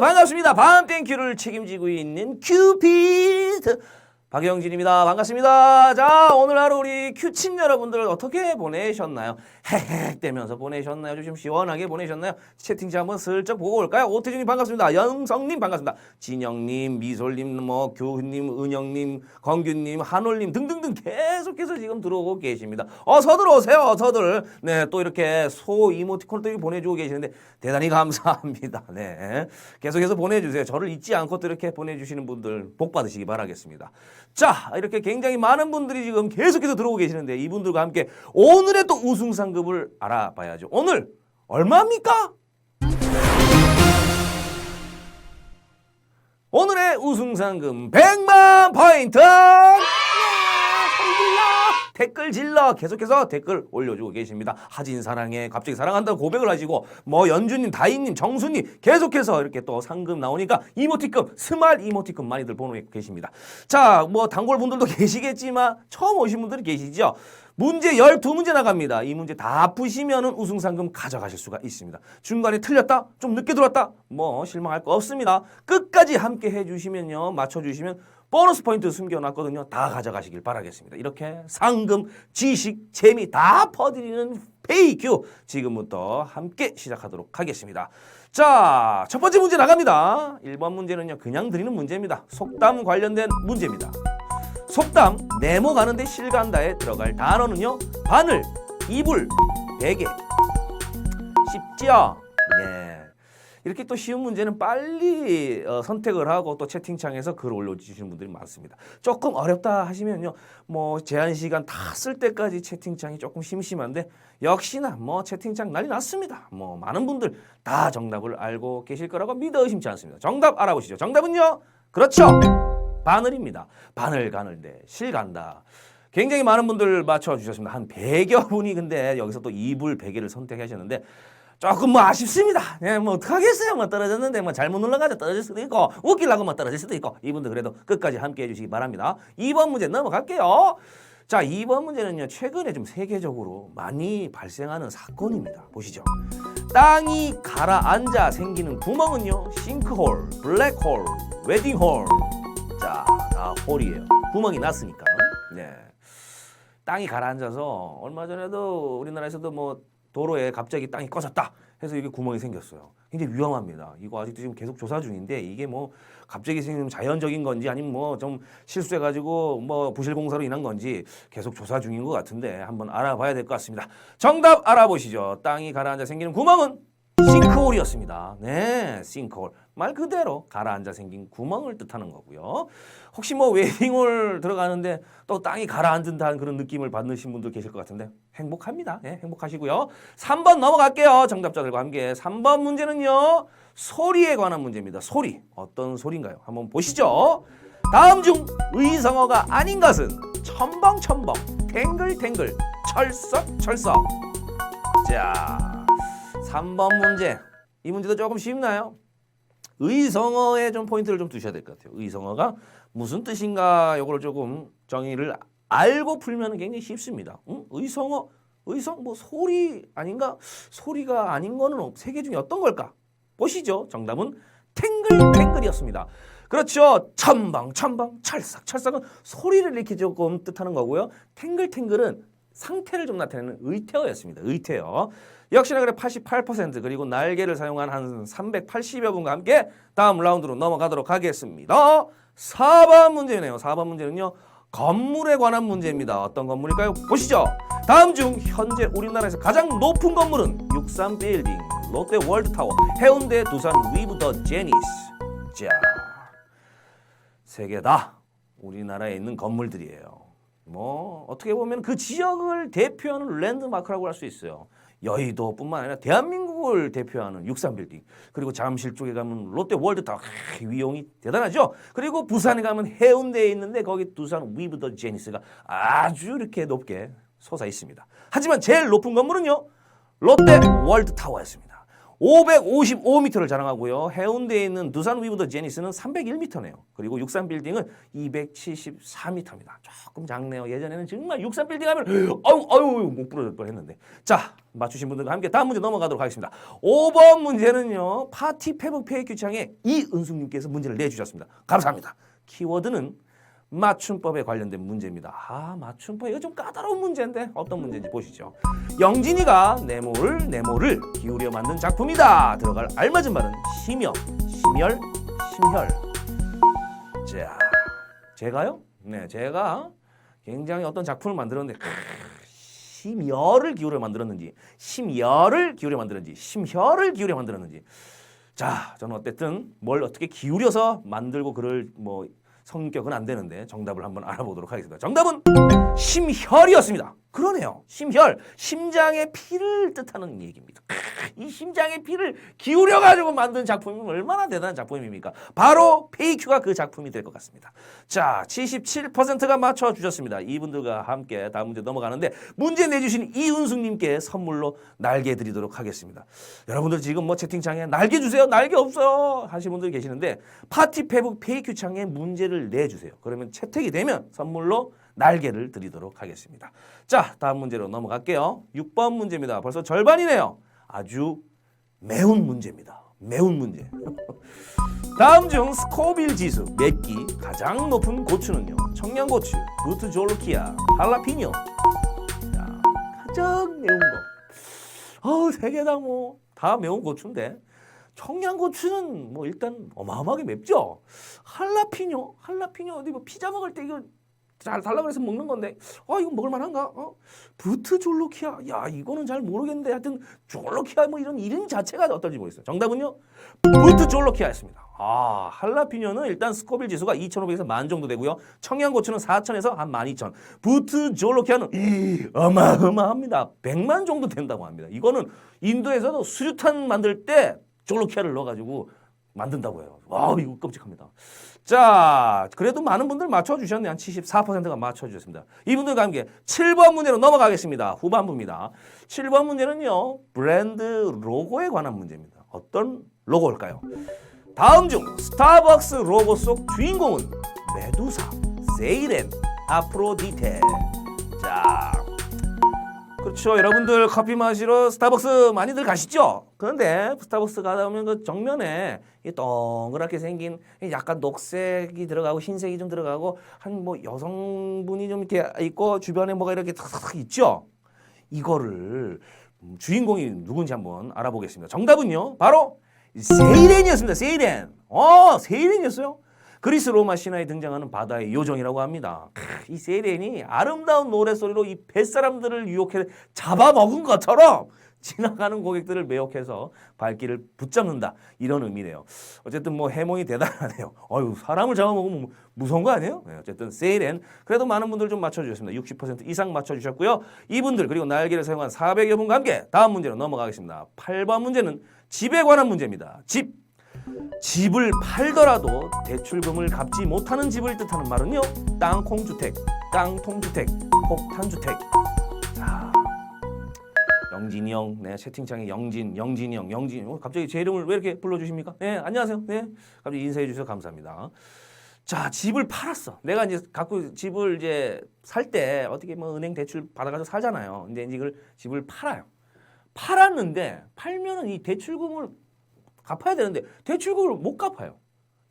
반갑습니다. 밤 땡큐를 책임지고 있는 큐피드 박영진입니다. 반갑습니다. 자 오늘 하루 우리 큐친 여러분들 어떻게 보내셨나요? 헤헤대면서 보내셨나요? 좀 시원하게 보내셨나요? 채팅창 한번 슬쩍 보고 올까요? 오태준님 반갑습니다. 영성님 반갑습니다. 진영님, 미솔님, 뭐 교훈님, 은영님, 건규님, 한올님 등등등 계속해서 지금 들어오고 계십니다. 어서들 오세요. 어서들. 네, 또 이렇게 소 이모티콘도 보내주고 계시는데 대단히 감사합니다. 네, 계속해서 보내주세요. 저를 잊지 않고 또 이렇게 보내주시는 분들 복 받으시기 바라겠습니다. 자, 이렇게 굉장히 많은 분들이 지금 계속해서 들어오고 계시는데 이분들과 함께 오늘의 또 우승 상급을 알아봐야죠. 오늘 얼마입니까? 오늘의 우승 상금 100만 포인트! 댓글 질러 계속해서 댓글 올려주고 계십니다. 하진 사랑해 갑자기 사랑한다고 고백을 하시고 뭐 연주님, 다인님, 정수님 계속해서 이렇게 또 상금 나오니까 이모티콘 스마일 이모티콘 많이들 보내고 계십니다. 자 뭐 단골 분들도 계시겠지만 처음 오신 분들이 계시죠. 문제 12문제 나갑니다. 이 문제 다 푸시면 은 우승 상금 가져가실 수가 있습니다. 중간에 틀렸다? 좀 늦게 들어왔다? 뭐 실망할 거 없습니다. 끝까지 함께 해 주시면요. 맞춰 주시면 보너스 포인트 숨겨놨거든요. 다 가져가시길 바라겠습니다. 이렇게 상금, 지식, 재미 다 퍼드리는 페이큐 지금부터 함께 시작하도록 하겠습니다. 자, 첫 번째 문제 나갑니다. 1번 문제는요. 그냥 드리는 문제입니다. 속담 관련된 문제입니다. 속담 네모 가는데 실 간다에 들어갈 단어는요. 바늘, 이불, 베개. 네. 이렇게 또 쉬운 문제는 빨리 어, 선택을 하고 또 채팅창에서 글 올려주시는 분들이 많습니다. 조금 어렵다 하시면요, 뭐 제한 시간 다 쓸 때까지 채팅창이 조금 심심한데 역시나 뭐 채팅창 난리 났습니다. 뭐 많은 분들 다 정답을 알고 계실 거라고 믿어 의심치 않습니다. 정답 알아보시죠. 정답은요, 그렇죠. 바늘입니다. 바늘 가는데 실 간다. 굉장히 많은 분들 맞춰주셨습니다. 한 100여 분이 근데 여기서 또 이불 베개를 선택하셨는데 조금 뭐 아쉽습니다. 예, 뭐 어떡하겠어요. 뭐 떨어졌는데 뭐 잘못 눌러가지고 떨어질 수도 있고 웃기려고 뭐 떨어질 수도 있고 이분들 그래도 끝까지 함께 해주시기 바랍니다. 2번 문제 넘어갈게요. 자, 2번 문제는요. 최근에 좀 세계적으로 많이 발생하는 사건입니다. 보시죠. 땅이 가라앉아 생기는 구멍은요. 싱크홀, 블랙홀, 웨딩홀. 자, 다 홀이에요. 구멍이 났으니까. 네. 땅이 가라앉아서 얼마 전에도 우리나라에서도 뭐 도로에 갑자기 땅이 꺼졌다 해서 이게 구멍이 생겼어요. 굉장히 위험합니다. 이거 아직도 지금 계속 조사 중인데 이게 뭐 갑자기 생긴 자연적인 건지 아니면 뭐 좀 실수해가지고 뭐 부실공사로 인한 건지 계속 조사 중인 것 같은데 한번 알아봐야 될 것 같습니다. 정답 알아보시죠. 땅이 가라앉아 생기는 구멍은 싱크홀이었습니다. 네, 싱크홀. 말 그대로 가라앉아 생긴 구멍을 뜻하는 거고요. 혹시 뭐 웨딩홀 들어가는데 또 땅이 가라앉는다는 그런 느낌을 받으신 분들 계실 것 같은데 행복합니다. 네, 행복하시고요. 3번 넘어갈게요. 정답자들과 함께 3번 문제는요. 소리에 관한 문제입니다. 소리. 어떤 소리인가요? 한번 보시죠. 다음 중 의성어가 아닌 것은 첨벙첨벙, 탱글탱글, 철썩철썩. 자, 3번 문제. 이 문제도 조금 쉽나요? 의성어에 좀 포인트를 좀 두셔야 될 것 같아요. 의성어가 무슨 뜻인가 요거를 조금 정의를 알고 풀면 굉장히 쉽습니다. 응? 의성어, 의성 뭐 소리 아닌가? 소리가 아닌 거는 세 개 중에 어떤 걸까? 보시죠. 정답은 탱글탱글이었습니다. 그렇죠. 첨방, 첨방, 찰싹, 찰싹은 소리를 이렇게 조금 뜻하는 거고요. 탱글탱글은 상태를 좀 나타내는 의태어였습니다. 의태어. 역시나 그래 88% 그리고 날개를 사용한 한 380여 분과 함께 다음 라운드로 넘어가도록 하겠습니다. 4번 문제네요. 4번 문제는요. 건물에 관한 문제입니다. 어떤 건물일까요? 보시죠. 다음 중 현재 우리나라에서 가장 높은 건물은 63 빌딩, 롯데 월드타워, 해운대 두산 위브 더 제니스. 자, 세 개 다 우리나라에 있는 건물들이에요. 뭐 어떻게 보면 그 지역을 대표하는 랜드마크라고 할 수 있어요. 여의도뿐만 아니라 대한민국을 대표하는 63빌딩 그리고 잠실 쪽에 가면 롯데 월드타워 크, 위용이 대단하죠. 그리고 부산에 가면 해운대에 있는데 거기 두산 위브 더 제니스가 아주 이렇게 높게 솟아 있습니다. 하지만 제일 높은 건물은요 롯데 월드타워였습니다. 555m를 자랑하고요. 해운대에 있는 두산 위브더 제니스는 301m네요. 그리고 육산 빌딩은 274m입니다. 조금 작네요. 예전에는 정말 육산 빌딩 하면 어우 어우 목 부러질 뻔했는데. 자 맞추신 분들과 함께 다음 문제 넘어가도록 하겠습니다. 5번 문제는요. 파티 페북 페이 규창에 이은숙님께서 문제를 내주셨습니다. 감사합니다. 키워드는 맞춤법에 관련된 문제입니다. 아, 맞춤법 이거 좀 까다로운 문제인데 어떤 문제인지 보시죠. 영진이가 네모를 네모를 기울여 만든 작품이다. 들어갈 알맞은 말은 심여, 심열, 심혈. 자, 제가요? 네, 제가 굉장히 어떤 작품을 만들었는데 크, 심열을 기울여 만들었는지, 심열을 기울여 만들었는지, 심혈을 기울여 만들었는지. 자, 저는 어쨌든 뭘 어떻게 기울여서 만들고 그럴 뭐 성격은 안 되는데 정답을 한번 알아보도록 하겠습니다. 정답은 심혈이었습니다. 그러네요. 심혈, 심장의 피를 뜻하는 얘기입니다. 이 심장의 피를 기울여 가지고 만든 작품이 얼마나 대단한 작품입니까? 바로 페이큐가 그 작품이 될 것 같습니다. 자, 77%가 맞춰 주셨습니다. 이분들과 함께 다음 문제 넘어가는데 문제 내주신 이은숙 님께 선물로 날개 드리도록 하겠습니다. 여러분들 지금 뭐 채팅창에 날개 주세요, 날개 없어요 하시는 분들 계시는데 파티 페북 페이큐 창에 문제를 내 주세요. 그러면 채택이 되면 선물로 날개를 드리도록 하겠습니다. 자, 다음 문제로 넘어갈게요. 6번 문제입니다. 벌써 절반이네요. 아주 매운 문제입니다. 매운 문제. 다음 중 스코빌 지수 맵기 가장 높은 고추는요. 청양고추, 부트졸로키아, 할라피뇨. 자, 가장 매운 거. 어우, 세개다 뭐 다 매운 고추인데 청양고추는 뭐 일단 어마어마하게 맵죠. 할라피뇨, 할라피뇨 어디 뭐 피자 먹을 때 이거 잘 달라 그래서 먹는 건데 아 이거 먹을 만한가? 어? 부트 졸로키아 야 이거는 잘 모르겠는데 하여튼 졸로키아 뭐 이런 이름 자체가 어떨지 모르겠어요. 정답은요 부트 졸로키아였습니다. 아 할라피뇨는 일단 스코빌 지수가 2,500에서 만 정도 되고요. 청양고추는 4,000에서 한 12,000. 부트 졸로키아는 어마어마합니다. 100만 정도 된다고 합니다. 이거는 인도에서도 수류탄 만들 때 졸로키아를 넣어가지고 만든다고 해요. 와 이거 끔찍합니다. 자, 그래도 많은 분들 맞춰주셨네요. 한 74%가 맞춰주셨습니다. 이분들과 함께 7번 문제로 넘어가겠습니다. 후반부입니다. 7번 문제는요, 브랜드 로고에 관한 문제입니다. 어떤 로고일까요? 다음 중 스타벅스 로고 속 주인공은 메두사, 세이렌, 아프로디테. 자, 그렇죠. 여러분들 커피 마시러 스타벅스 많이들 가시죠? 그런데 스타벅스 가다 보면 그 정면에 이 동그랗게 생긴 약간 녹색이 들어가고 흰색이 좀 들어가고 한 뭐 여성분이 좀 이렇게 있고 주변에 뭐가 이렇게 탁탁 있죠? 이거를 음, 주인공이 누군지 한번 알아보겠습니다. 정답은요. 바로 세이렌이었습니다. 세이렌. 어, 세이렌이었어요. 그리스 로마 신화에 등장하는 바다의 요정이라고 합니다. 크, 이 세이렌이 아름다운 노래소리로 이 뱃사람들을 유혹해 잡아먹은 것처럼 지나가는 고객들을 매혹해서 발길을 붙잡는다 이런 의미네요. 어쨌든 뭐 해몽이 대단하네요. 어유 사람을 잡아먹으면 뭐 무서운 거 아니에요? 네, 어쨌든 세이렌 그래도 많은 분들 좀 맞춰주셨습니다. 60% 이상 맞춰주셨고요. 이분들 그리고 날개를 사용한 400여 분과 함께 다음 문제로 넘어가겠습니다. 8번 문제는 집에 관한 문제입니다. 집 집을 팔더라도 대출금을 갚지 못하는 집을 뜻하는 말은요. 땅콩주택, 깡통주택, 폭탄주택. 자, 영진이 형, 네 채팅창에 영진, 영진이 형, 영진. 어, 갑자기 제 이름을 왜 이렇게 불러주십니까? 네, 안녕하세요. 네, 갑자기 인사해 주셔서 감사합니다. 자, 집을 팔았어. 내가 이제 갖고 집을 이제 살 때 어떻게 뭐 은행 대출 받아가지고 살잖아요. 근데 이제 이걸 집을 팔아요. 팔았는데 팔면은 이 대출금을 갚아야 되는데 대출금을 못 갚아요.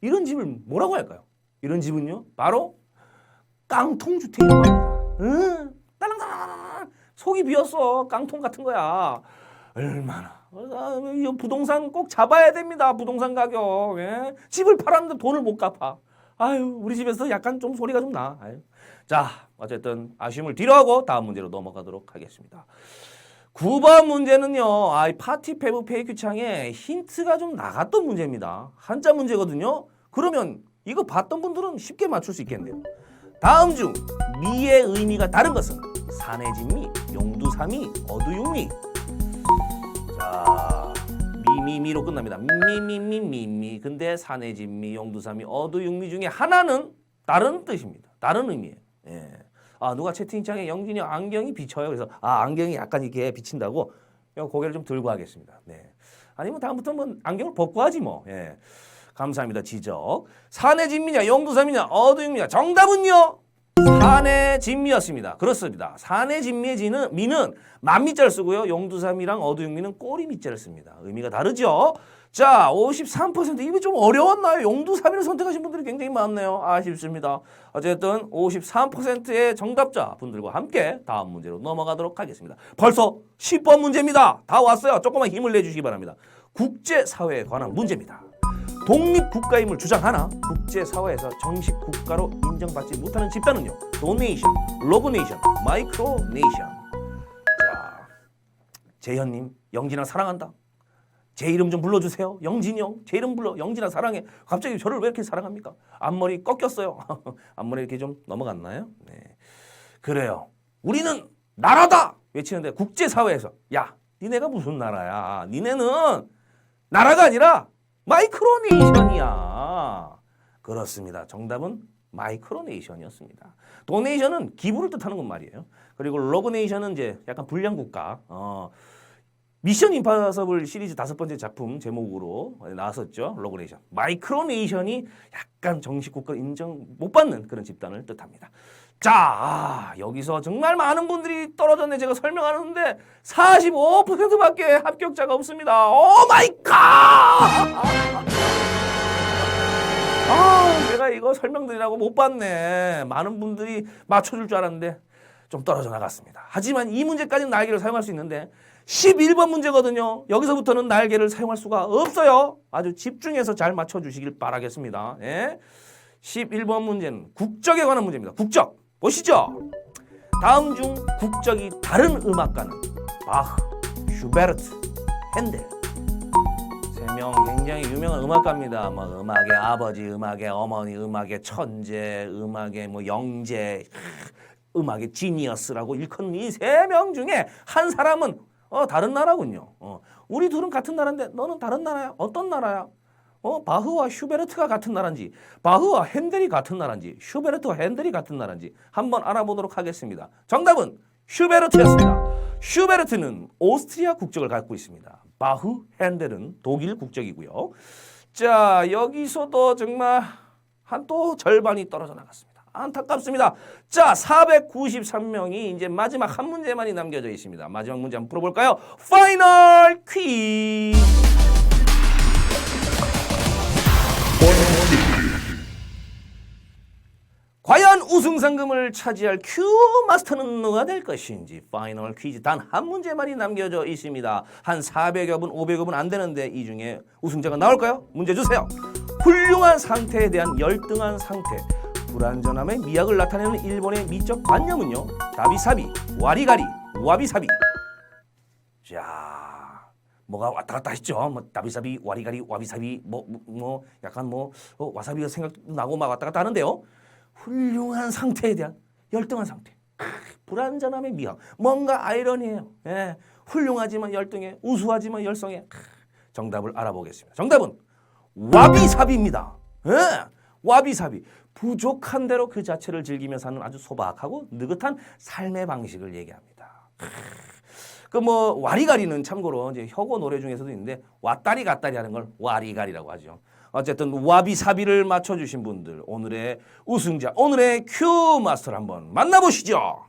이런 집을 뭐라고 할까요? 이런 집은요, 바로 깡통주택이라고 합니다. 응, 속이 비었어. 깡통 같은 거야. 얼마나. 부동산 꼭 잡아야 됩니다. 부동산 가격. 예? 집을 팔았는데 돈을 못 갚아. 아유, 우리 집에서 약간 좀 소리가 좀 나. 아유. 자, 어쨌든 아쉬움을 뒤로하고 다음 문제로 넘어가도록 하겠습니다. 9번 문제는요. 아, 이 파티 페북 페이크 창에 힌트가 좀 나갔던 문제입니다. 한자 문제거든요. 그러면 이거 봤던 분들은 쉽게 맞출 수 있겠네요. 다음 중 미의 의미가 다른 것은 산해진미, 용두삼이, 어두육미. 자, 미미미로 끝납니다. 미미미미미. 근데 산해진미, 용두삼이, 어두육미 중에 하나는 다른 뜻입니다. 다른 의미예요. 예. 아 누가 채팅창에 영진이 형 안경이 비쳐요. 그래서 아 안경이 약간 이렇게 비친다고 고개를 좀 들고 하겠습니다. 네. 아니면 다음부터는 뭐 안경을 벗고 하지 뭐. 예. 감사합니다. 지적. 산의 진미냐, 용두삼이냐, 어두육미냐. 정답은요. 산의 진미였습니다. 그렇습니다. 산의 진미의 진은 미는 만미자를 쓰고요. 용두삼이랑 어두육미는 꼬리 미자를 씁니다. 의미가 다르죠. 자, 53% 이게 좀 어려웠나요? 용두삼이를 선택하신 분들이 굉장히 많네요. 아쉽습니다. 어쨌든 53%의 정답자 분들과 함께 다음 문제로 넘어가도록 하겠습니다. 벌써 10번 문제입니다. 다 왔어요. 조금만 힘을 내주시기 바랍니다. 국제사회에 관한 문제입니다. 독립국가임을 주장하나 국제사회에서 정식 국가로 인정받지 못하는 집단은요. 도네이션, 로그네이션, 마이크로네이션. 자, 재현님, 영진아 사랑한다. 제 이름 좀 불러주세요. 영진이 형, 제 이름 불러. 영진아 사랑해. 갑자기 저를 왜 이렇게 사랑합니까? 앞머리 꺾였어요. 앞머리 이렇게 좀 넘어갔나요? 네. 그래요. 우리는 나라다! 외치는데 국제사회에서 야, 니네가 무슨 나라야? 니네는 나라가 아니라 마이크로네이션이야. 그렇습니다. 정답은 마이크로네이션이었습니다. 도네이션은 기부를 뜻하는 건 말이에요. 그리고 로그네이션은 이제 약간 불량 국가. 어, 미션 임파서블 시리즈 다섯 번째 작품 제목으로 나왔었죠. 로그네이션. 마이크로네이션이 약간 정식 국가 인정 못 받는 그런 집단을 뜻합니다. 자, 아, 여기서 정말 많은 분들이 떨어졌네. 제가 설명하는데 45%밖에 합격자가 없습니다. 오 마이 갓! 아, 내가 이거 설명드리라고 못 봤네. 많은 분들이 맞춰줄 줄 알았는데 좀 떨어져 나갔습니다. 하지만 이 문제까지는 날개를 사용할 수 있는데 11번 문제거든요. 여기서부터는 날개를 사용할 수가 없어요. 아주 집중해서 잘 맞춰주시길 바라겠습니다. 예? 11번 문제는 국적에 관한 문제입니다. 국적 보시죠. 다음 중 국적이 다른 음악가는 바흐, 슈베르트, 핸델. 세 명 굉장히 유명한 음악가입니다. 뭐 음악의 아버지, 음악의 어머니, 음악의 천재, 음악의 뭐 영재, 음악의 지니어스라고 일컫는 이 세 명 중에 한 사람은 어 다른 나라군요. 어 우리 둘은 같은 나라인데 너는 다른 나라야? 어떤 나라야? 어 바흐와 슈베르트가 같은 나라인지, 바흐와 핸델이 같은 나라인지, 슈베르트와 핸델이 같은 나라인지 한번 알아보도록 하겠습니다. 정답은 슈베르트였습니다. 슈베르트는 오스트리아 국적을 갖고 있습니다. 바흐, 핸델은 독일 국적이고요. 자 여기서도 정말 한 또 절반이 떨어져 나갔습니다. 안타깝습니다. 자, 493명이 이제 마지막 한 문제만이 남겨져 있습니다. 마지막 문제 한번 풀어볼까요? 파이널 퀴즈! 우승 상금을 차지할 큐 마스터는 누가 될 것인지 파이널 퀴즈 단 한 문제만이 남겨져 있습니다. 한 400여 분, 500여 분 안 되는데 이 중에 우승자가 나올까요? 문제 주세요. 훌륭한 상태에 대한 열등한 상태. 불완전함의 미학을 나타내는 일본의 미적 관념은요. 다비사비, 와리가리, 와비사비. 자, 뭐가 왔다 갔다 했죠. 뭐 다비사비, 와리가리, 와비사비, 뭐 뭐, 뭐 약간 뭐 어, 와사비가 생각나고 막 왔다 갔다 하는데요. 훌륭한 상태에 대한 열등한 상태. 크, 불완전함의 미학. 뭔가 아이러니해요. 예. 훌륭하지만 열등해, 우수하지만 열성해. 크, 정답을 알아보겠습니다. 정답은 와비사비입니다. 예. 와비사비. 부족한 대로 그 자체를 즐기며 사는 아주 소박하고 느긋한 삶의 방식을 얘기합니다. 그 뭐 와리가리는 참고로 이제 혁오 노래 중에서도 있는데 왔다리 갔다리 하는 걸 와리가리라고 하죠. 어쨌든 와비사비를 맞춰주신 분들 오늘의 우승자 오늘의 큐 마스터를 한번 만나보시죠.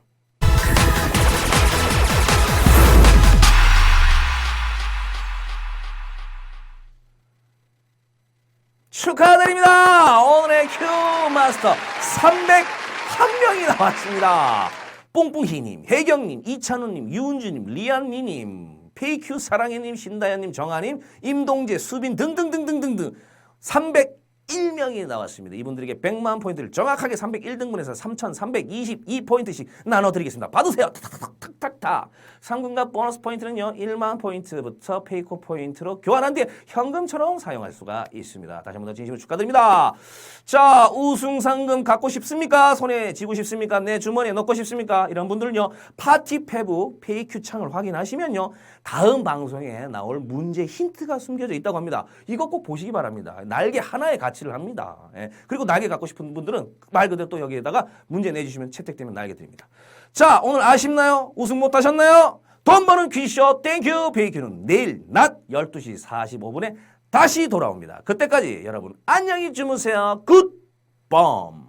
축하드립니다. 오늘의 큐 마스터 301명이 나왔습니다. 뽕뽕희님, 혜경님, 이찬우님, 유은주님, 리안미님, 페이큐 사랑해님, 신다현님, 정아님, 임동재, 수빈 등등등등등등 300 301명이 나왔습니다. 이분들에게 100만 포인트를 정확하게 301등분해서 3,322포인트씩 나눠드리겠습니다. 받으세요. 탁탁탁탁탁. 상금과 보너스 포인트는요. 1만 포인트부터 페이코 포인트로 교환한 뒤에 현금처럼 사용할 수가 있습니다. 다시 한번더 진심으로 축하드립니다. 자, 우승 상금 갖고 싶습니까? 손에 쥐고 싶습니까? 내 주머니에 넣고 싶습니까? 이런 분들은요. 파티 페북 페이큐 창을 확인하시면요. 다음 방송에 나올 문제 힌트가 숨겨져 있다고 합니다. 이거 꼭 보시기 바랍니다. 날개 하나의 가치 낚시를 합니다. 예. 그리고 날개 갖고 싶은 분들은 말 그대로 또 여기에다가 문제 내주시면 채택되면 날개 드립니다. 자 오늘 아쉽나요? 우승 못하셨나요? 돈 버는 퀴쇼 땡큐 베이큐는 내일 낮 12시 45분에 다시 돌아옵니다. 그때까지 여러분 안녕히 주무세요. 굿밤